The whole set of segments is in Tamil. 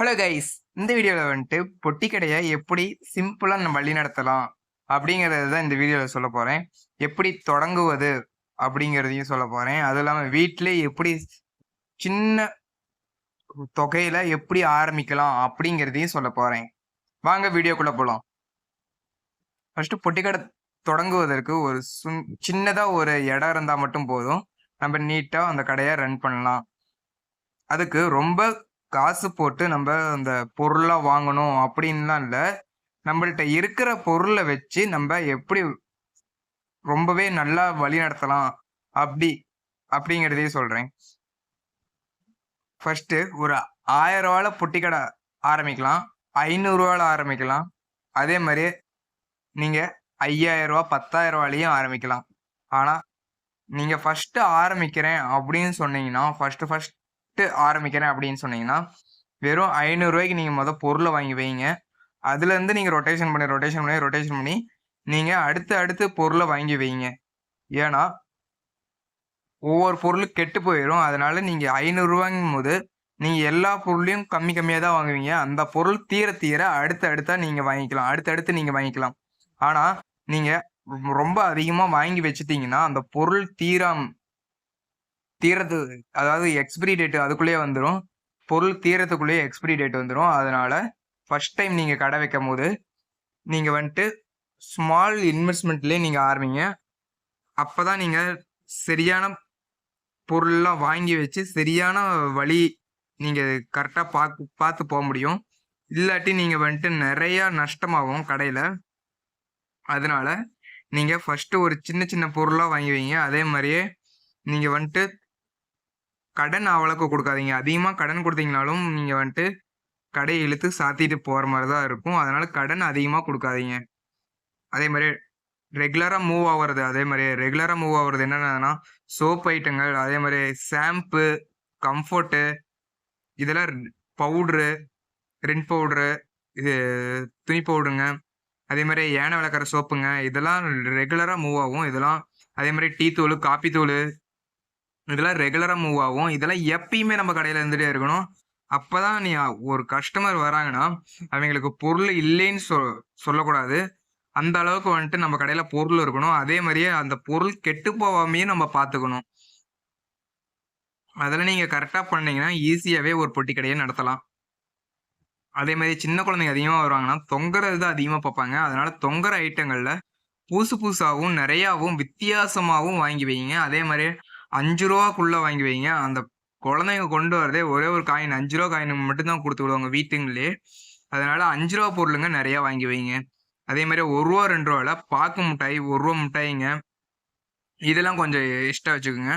ஹலோ கைஸ் இந்த வீடியோவில் வந்துட்டு பொட்டி கடையை எப்படி சிம்பிளாக நம்ம வழி நடத்தலாம் அப்படிங்கிறது தான் இந்த வீடியோவில் சொல்ல போகிறேன் எப்படி தொடங்குவது அப்படிங்கிறதையும் சொல்ல போகிறேன் அதுவும் இல்லாமல் வீட்டிலே எப்படி சின்ன தொகையில் எப்படி ஆரம்பிக்கலாம் அப்படிங்கிறதையும் சொல்ல போகிறேன் வாங்க வீடியோக்குள்ளே போகலாம் ஃபஸ்ட்டு பொட்டிக்கடை தொடங்குவதற்கு ஒரு சுன் சின்னதாக ஒரு இடம் இருந்தால் மட்டும் போதும். நம்ம நீட்டாக அந்த கடையை ரன் பண்ணலாம். அதுக்கு ரொம்ப காசு போட்டு நம்ம அந்த பொருளாக வாங்கணும் அப்படின்லாம் இல்லை. நம்மள்ட்ட இருக்கிற பொருளை வச்சு நம்ம எப்படி ரொம்பவே நல்லா வழி நடத்தலாம் அப்படி அப்படிங்கிறதையும் சொல்கிறேன் ஃபர்ஸ்ட்டு ஒரு ஆயிரம் ரூபால பொட்டி கடை ஆரம்பிக்கலாம். ஐநூறுரூவால ஆரம்பிக்கலாம். அதே மாதிரி நீங்கள் ஐயாயிரம் ரூபா பத்தாயிரம் ரூபாலையும் ஆரம்பிக்கலாம். ஆனால் நீங்கள் ஃபஸ்ட்டு ஆரம்பிக்கிறேன் அப்படின்னு சொன்னீங்கன்னா ஃபஸ்ட்டு ஃபஸ்ட் ஆரம்பிக்கிறேன் அப்படின்னு சொன்னீங்கன்னா வெறும் ஐநூறுரூவாய்க்கு நீங்கள் மொதல் பொருளை வாங்கி வைங்க. அதுலேருந்து நீங்கள் ரொட்டேஷன் பண்ணி ரொட்டேஷன் பண்ணி ரொட்டேஷன் பண்ணி நீங்கள் அடுத்து அடுத்து பொருளை வாங்கி வைங்க. ஏன்னா ஒவ்வொரு பொருளும் கெட்டு போயிடும் அதனால நீங்கள் ஐநூறுரூவாங்கும் போது நீங்கள் எல்லா பொருளையும் கம்மி கம்மியாக தான் வாங்குவீங்க. அந்த பொருள் தீர தீர அடுத்து அடுத்தா நீங்கள் வாங்கிக்கலாம். அடுத்தடுத்து நீங்கள் வாங்கிக்கலாம். ஆனால் நீங்கள் ரொம்ப அதிகமாக வாங்கி வச்சுட்டீங்கன்னா அந்த பொருள் தீராம் தீரத்து அதாவது எக்ஸ்பிரி டேட்டு அதுக்குள்ளேயே வந்துடும் பொருள் தீரத்துக்குள்ளேயே எக்ஸ்பிரி டேட் வந்துடும் அதனால ஃபர்ஸ்ட் டைம் நீங்கள் கடை வைக்கும் போது நீங்கள் வந்துட்டு ஸ்மால் இன்வெஸ்ட்மெண்ட்லேயே நீங்கள் ஆரம்பிங்க. அப்போ தான் நீங்கள் சரியான பொருள்லாம் வாங்கி வச்சு சரியான வழி நீங்கள் கரெக்டாக பார்த்து பார்த்து போக முடியும். இல்லாட்டி நீங்கள் வந்துட்டு நிறையா நஷ்டமாகும் கடையில். அதனால் நீங்கள் ஃபஸ்ட்டு ஒரு சின்ன சின்ன பொருளாக வாங்கி வைங்க. அதே மாதிரியே நீங்கள் வந்துட்டு கடன் அவ்வளோக்கு கொடுக்காதீங்க. அதிகமாக கடன் கொடுத்தீங்கனாலும் நீங்கள் வந்துட்டு கடையை இழுத்து சாத்திட்டு போகிற மாதிரி தான் இருக்கும். அதனால் கடன் அதிகமாக கொடுக்காதீங்க. அதே மாதிரி ரெகுலராக மூவ் ஆகுறது அதே மாதிரி ரெகுலராக மூவ் ஆகுறது என்னென்னா சோப் ஐட்டங்கள் அதே மாதிரி ஷாம்பு கம்ஃபர்ட்டு இதெல்லாம் பவுட்ரு ரின் பவுட்ரு இது துணி பவுடருங்க அதே மாதிரி யானை விளக்கிற சோப்புங்க இதெல்லாம் ரெகுலராக மூவ் ஆகும். இதெல்லாம் அதே மாதிரி டீ தூள் காப்பி தூள் இதெல்லாம் ரெகுலராக மூவ் ஆகும். இதெல்லாம் எப்பயுமே நம்ம கடையில் இருந்துகிட்டே இருக்கணும். அப்போ தான் நீ ஒரு கஸ்டமர் வராங்கன்னா அவங்களுக்கு பொருள் இல்லைன்னு சொ சொல்லக்கூடாது. அந்த அளவுக்கு வந்துட்டு நம்ம கடையில் பொருள் இருக்கணும். அதே மாதிரியே அந்த பொருள் கெட்டு போகாமையே நம்ம பார்த்துக்கணும் அதில் நீங்கள் கரெக்டாக பண்ணீங்கன்னா ஈஸியாகவே ஒரு பொட்டி கடையை நடத்தலாம். அதே மாதிரி சின்ன குழந்தைங்க அதிகமாக வருவாங்கன்னா தொங்குறது தான் அதிகமாக பார்ப்பாங்க. அதனால தொங்குற ஐட்டங்களில் புதுசு புதுசாகவும் நிறையாவும் வித்தியாசமாகவும் வாங்கி வைங்க. அதே மாதிரி அஞ்சு ரூபாக்குள்ளே வாங்கி வைங்க. அந்த குழந்தைங்க கொண்டு வரதே ஒரே ஒரு காயின் அஞ்சு ரூபா காயின் மட்டும்தான் கொடுத்து விடுவாங்க வீட்டுங்களே. அதனால அஞ்சு ரூபா பொருளுங்க நிறையா வாங்கி வைங்க. அதே மாதிரி ஒரு ரூபா ரெண்டு ரூபாவில் பாக்கு மிட்டாய் ஒரு ரூபா மிட்டாய்ங்க. இதெல்லாம் கொஞ்சம் எக்ஸ்ட்ரா வச்சுக்கோங்க.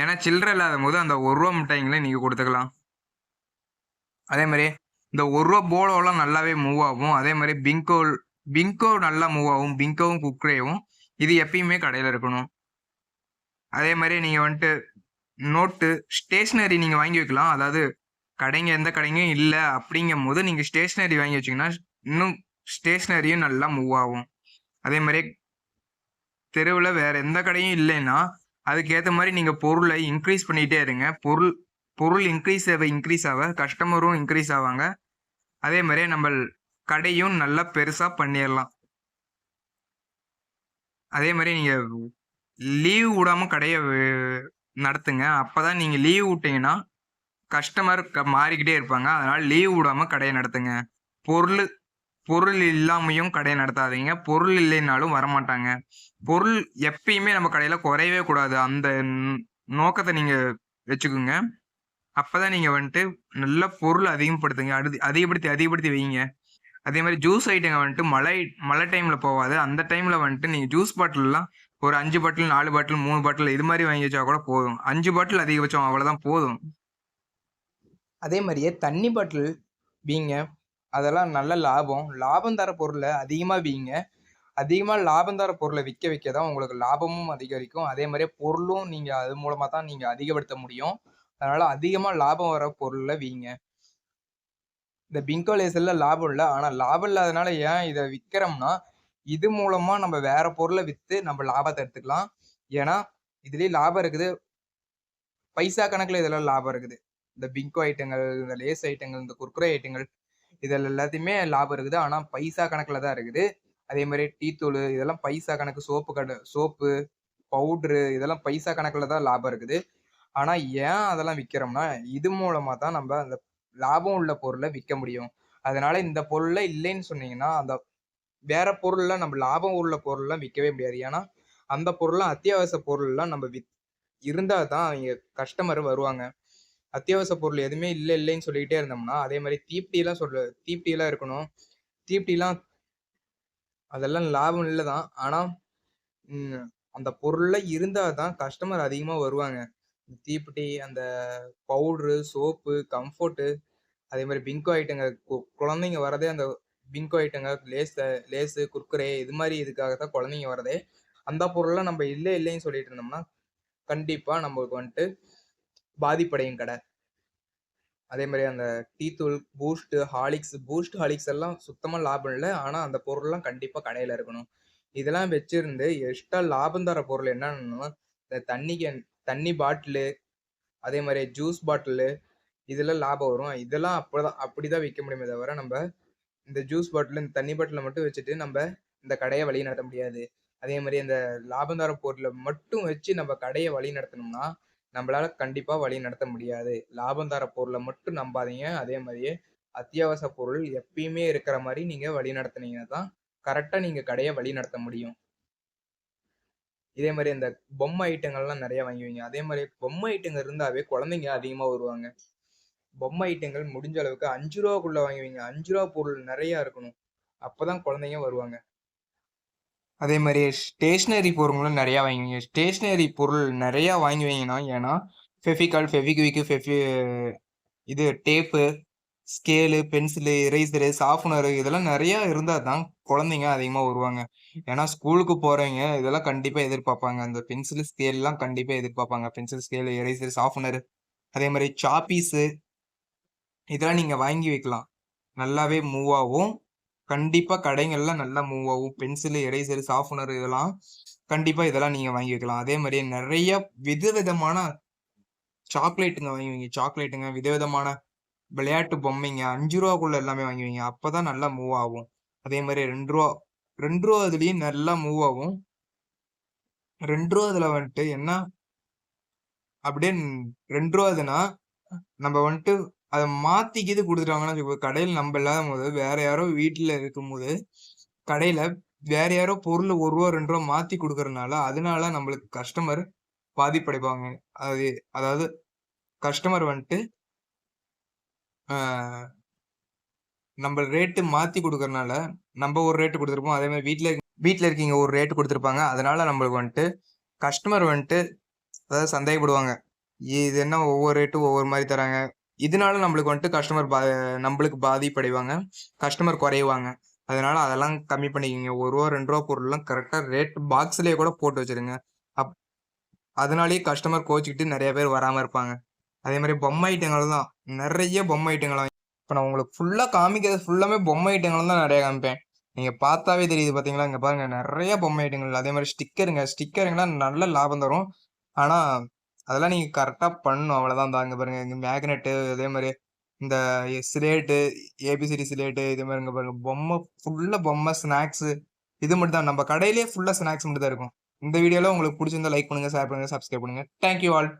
ஏன்னா சில்லற இல்லாத போது அந்த ஒரு ரூபா மிட்டாய்ங்களே நீங்கள் கொடுத்துக்கலாம். அதே மாதிரி இந்த ஒரு ரூபா போலோலாம் நல்லாவே மூவ் ஆகும். அதே மாதிரி பிங்கோ பிங்கோ நல்லா மூவ் ஆகும். பிங்கோவும் குக்ரேவும் இது எப்பயுமே கடையில் இருக்கணும். அதே மாதிரி நீங்கள் வந்துட்டு நோட்டு ஸ்டேஷ்னரி நீங்கள் வாங்கி வைக்கலாம். அதாவது கடைங்க எந்த கடைங்கும் இல்லை அப்படிங்கும் போது நீங்கள் ஸ்டேஷ்னரி வாங்கி வச்சிங்கன்னா இன்னும் ஸ்டேஷ்னரியும் நல்லா மூவ் ஆகும். அதே மாதிரி தெருவில் வேறு எந்த கடையும் இல்லைன்னா அதுக்கேற்ற மாதிரி நீங்கள் பொருளை இன்க்ரீஸ் பண்ணிகிட்டே இருங்க. பொருள் பொருள் இன்க்ரீஸ் ஆக இன்க்ரீஸ் ஆக கஸ்டமரும் இன்க்ரீஸ் ஆவாங்க. அதே மாதிரி நம்ம கடையும் நல்லா பெருசாக பண்ணிடலாம். அதே மாதிரி நீங்கள் லீவ் விடாமல் கடையை நடத்துங்க. அப்போ தான் நீங்கள் லீவ் விட்டீங்கன்னா கஸ்டமர் மாறிக்கிட்டே இருப்பாங்க. அதனால் லீவ் விடாமல் கடையை நடத்துங்க. பொருள் பொருள் இல்லாமையும் கடையை நடத்தாதீங்க. பொருள் இல்லைனாலும் வரமாட்டாங்க. பொருள் எப்பயுமே நம்ம கடையில் குறையவே கூடாது. அந்த நோக்கத்தை நீங்கள் வச்சுக்கோங்க. அப்போ தான் நீங்கள் வந்துட்டு நல்ல பொருள் அதிகப்படுத்துங்க. அடு அதிகப்படுத்தி அதிகப்படுத்தி வைங்க. அதே மாதிரி ஜூஸ் ஐட்டங்க வந்துட்டு மழை மழை டைமில் போகாது. அந்த டைமில் வந்துட்டு நீங்கள் ஜூஸ் பாட்டில்லாம் ஒரு அஞ்சு பாட்டில் நாலு பாட்டில் மூணு பாட்டில் இது மாதிரி வாங்கி வச்சா கூட போதும். அஞ்சு பாட்டில் அதிகபட்சம் அவ்வளோதான் போதும். அதே மாதிரியே தண்ணி பாட்டில் வீங்க. அதெல்லாம் நல்ல லாபம். லாபம் தர பொருளை அதிகமாக வீங்க. அதிகமாக லாபம் தர பொருளை விற்க விற்க தான் உங்களுக்கு லாபமும் அதிகரிக்கும். அதே மாதிரியே பொருளும் நீங்கள் அது மூலமாக தான் நீங்கள் அதிகப்படுத்த முடியும். அதனால் அதிகமாக லாபம் வர பொருளை வீங்க. இந்த பிங்கோ லேசரில் லாபம் இல்லை. ஆனால் லாபம் இல்லாதனால ஏன் இதை விற்கிறோம்னா இது மூலமாக நம்ம வேற பொருளை விற்று நம்ம லாபத்தை எடுத்துக்கலாம் ஏன்னா இதுலேயே லாபம் இருக்குது பைசா கணக்கில் இதெல்லாம் லாபம் இருக்குது இந்த பிங்கோ ஐட்டங்கள், இந்த லேஸ் ஐட்டங்கள், இந்த குர்குரே ஐட்டங்கள் இதில் எல்லாத்தையுமே லாபம் இருக்குது. ஆனால் பைசா கணக்கில் தான் இருக்குது. அதே மாதிரி டீ தூள் இதெல்லாம் பைசா கணக்கு சோப்பு கடை சோப்பு, பவுடரு இதெல்லாம் பைசா கணக்கில் தான் லாபம் இருக்குது. ஆனால் ஏன் அதெல்லாம் விற்கிறோம்னா இது மூலமாக தான் நம்ம அந்த லாபம் உள்ள பொருளை விற்க முடியும். அதனால இந்த பொருள்ல இல்லைன்னு சொன்னீங்கன்னா, அந்த வேற பொருள்லாம் நம்ம லாபம் உள்ள பொருள்லாம் விற்கவே முடியாது. ஏன்னா, அந்த பொருள்லாம் அத்தியாவசிய பொருள்லாம் நம்ம வித் இருந்தால் தான் அவங்க கஸ்டமர் வருவாங்க. அத்தியாவசிய பொருள் எதுவுமே இல்லை இல்லைன்னு சொல்லிக்கிட்டே இருந்தோம்னா, அதே மாதிரி தீப்டிலாம் சொல்ற தீப்டிலாம் இருக்கணும். தீப்டிலாம் அதெல்லாம் லாபம் இல்லை தான். ஆனால் அந்த பொருளில் இருந்தால் தான் கஸ்டமர் அதிகமாக வருவாங்க. தீப்பெட்டி, அந்த பவுடரு, சோப்பு, கம்ஃபோர்ட்டு அதே மாதிரி பிங்கோ ஐட்டங்க கு குழந்தைங்க வரதே அந்த பிங்கோ ஐட்டங்கள், லேஸ லேஸு, குர்குரே இது மாதிரி இதுக்காக தான் குழந்தைங்க வரதே. அந்த பொருள்லாம் நம்ம இல்லை இல்லைன்னு சொல்லிட்டு இருந்தோம்னா, கண்டிப்பாக நம்மளுக்கு வந்துட்டு பாதிப்படையும் கடை. அதே மாதிரி அந்த டீத்தூள் பூஸ்ட்டு, ஹாலிக்ஸ் பூஸ்ட், ஹாலிக்ஸ் எல்லாம் சுத்தமாக லாபம் இல்லை ஆனால் அந்த பொருள்லாம் கண்டிப்பாக கடையில் இருக்கணும். இதெல்லாம் வச்சிருந்து எக்ஸ்ட்ரா லாபம் தர பொருள் என்னன்னா, இந்த தண்ணி கேன் தண்ணி பாட்டிலு, அதே மாதிரி ஜூஸ் பாட்டிலு இதெல்லாம் லாபம் வரும். இதெல்லாம் அப்போ தான் அப்படி தான் விற்க முடியுமே தவிர, நம்ம இந்த ஜூஸ் பாட்டிலு, இந்த தண்ணி பாட்டிலை மட்டும் வச்சுட்டு நம்ம இந்த கடையை வழி நடத்த முடியாது. அதே மாதிரி இந்த லாபம் தர மட்டும் வச்சு நம்ம கடையை வழி நடத்தணும்னா, நம்மளால கண்டிப்பாக வழி நடத்த முடியாது. லாபம் தர பொருளை மட்டும் நம்பாதீங்க. அதே மாதிரியே அத்தியாவசிய பொருள் எப்பயுமே இருக்கிற மாதிரி நீங்க வழி நடத்துனீங்கன்னா தான், கரெக்டாக நீங்க கடையை வழி நடத்த முடியும். இதே மாதிரி இந்த பொம்மை ஐட்டங்கள்லாம் நிறைய வாங்கி வைங்க. அதே மாதிரி பொம்மை ஐட்டங்கள் இருந்தாவே குழந்தைங்க அதிகமா வருவாங்க. பொம்மை ஐட்டங்கள் முடிஞ்ச அளவுக்கு அஞ்சு ரூபாக்குள்ள வாங்கி வைங்க. அஞ்சு ரூபா பொருள் நிறையா இருக்கணும். அப்பதான் குழந்தைங்க வருவாங்க. அதே மாதிரி ஸ்டேஷ்னரி பொருளும் நிறையா வாங்கி வைங்க. பொருள் நிறையா வாங்கி வைங்கன்னா, ஏன்னா ஃபெஃபிகால் ஃபெவிக்விக்கு ஃபெஃபி இது tape, scale, pencil, eraser, sharpener இதெல்லாம் நிறையா இருந்தால் தான் குழந்தைங்க அதிகமாக வருவாங்க. ஏன்னா ஸ்கூலுக்கு போகிறவங்க இதெல்லாம் கண்டிப்பாக எதிர்பார்ப்பாங்க. அந்த பென்சிலு, ஸ்கேல்லாம் கண்டிப்பாக எதிர்பார்ப்பாங்க. பென்சில், ஸ்கேலு, எரேசர், ஷார்ப்னரு அதே மாதிரி சாப்பீஸு இதெல்லாம் நீங்கள் வாங்கி வைக்கலாம். நல்லாவே மூவ் ஆகும். கண்டிப்பாக கடைங்கள்ல நல்லா மூவ் ஆகும். பென்சிலு, எரேசரு, சாஃப்ட்னர் இதெல்லாம் கண்டிப்பாக இதெல்லாம் நீங்கள் வாங்கி வைக்கலாம். அதே மாதிரியே நிறைய விதவிதமான சாக்லேட்டுங்க வாங்கி வைங்க. சாக்லேட்டுங்க, விதவிதமான விளையாட்டு பொம்மைங்க அஞ்சு ரூபாக்குள்ள எல்லாமே வாங்கி வைங்க. அப்பதான் நல்லா மூவ் ஆகும். அதே மாதிரி ரெண்டு ரூபா ரெண்டு ரூபா இதுலேயும் நல்லா மூவ் ஆகும். ரெண்டு ரூபா இதில் வந்துட்டு என்ன அப்படியே ரெண்டு ரூபா இதுனா நம்ம வந்துட்டு அதை மாத்திக்கிது கொடுத்துட்டாங்கன்னா கடையில் நம்ம இல்லாத நம்ப இல்லாதம்போது வேற யாரோ வீட்டில் இருக்கும்போது, கடையில வேற யாரோ பொருள் ஒரு ரூபா ரெண்டு ரூபா மாத்தி குடுக்கறனால, அதனால நம்மளுக்கு கஸ்டமர் பாதிப்படைப்பாங்க அது அதாவது கஸ்டமர் வந்துட்டு நம்ம ரேட்டு மாத்தி குடுக்கறனால, நம்ம ஒரு ரேட்டு கொடுத்துருப்போம் அதே மாதிரி வீட்டில் வீட்டில் இருக்கீங்க ஒரு ரேட்டு கொடுத்துருப்பாங்க அதனால நம்மளுக்கு வந்துட்டு கஸ்டமர் வந்துட்டு அதாவது சந்தேகப்படுவாங்க. இது என்ன ஒவ்வொரு ரேட்டும் ஒவ்வொரு மாதிரி தராங்க. இதனால நம்மளுக்கு வந்துட்டு கஸ்டமர் பா நம்மளுக்கு பாதிப்படைவாங்க. கஸ்டமர் குறைவாங்க. அதனால அதெல்லாம் கம்மி பண்ணிக்கோங்க ஒரு ரூபா ரெண்டு ரூபா பொருள்லாம் கரெக்டாக ரேட் பாக்ஸ்லேயே கூட போட்டு வச்சிருங்க அப் அதனாலேயே கஸ்டமர் கோச்சிக்கிட்டு நிறைய பேர் வராமல் இருப்பாங்க. அதே மாதிரி பொம்மை ஐட்டங்கள் தான். நிறைய பொம்மை ஐட்டங்கள் இப்போ நான் உங்களுக்கு ஃபுல்லாக காமிக்கிறது ஃபுல்லாமே பொம்மை ஐட்டங்கள் தான் நிறையா காமிப்பேன். நீங்கள் பார்த்தாவே தெரியுது பார்த்தீங்களா? இங்கே பாருங்கள் நிறைய பொம்மை ஐட்டங்கள். அதே மாதிரி ஸ்டிக்கருங்க. ஸ்டிக்கருங்கன்னா நல்ல லாபம் தரும். ஆனால் அதெல்லாம் நீங்கள் கரெக்டாக பண்ணணும். அவ்வளோதான். தாங்க பாருங்கள் பாருங்க. மேக்னெட்டு அதே மாதிரி இந்த சிலேட்டு, ஏபிசிடி சிலேட்டு இதே மாதிரிங்க இங்க பாருங்க. பொம்மை ஃபுல்லாக பொம்மை, ஸ்நாக்ஸு இது மட்டும் தான். நம்ம கடையிலேயே ஃபுல்லாக ஸ்நாக்ஸ் மட்டும் தான் இருக்கும். இந்த வீடியோவில் உங்களுக்கு பிடிச்சிருந்தா லைக் பண்ணுங்கள் ஷேர் பண்ணுங்கள் சப்ஸ்கிரைப் பண்ணுங்க. Thank you all.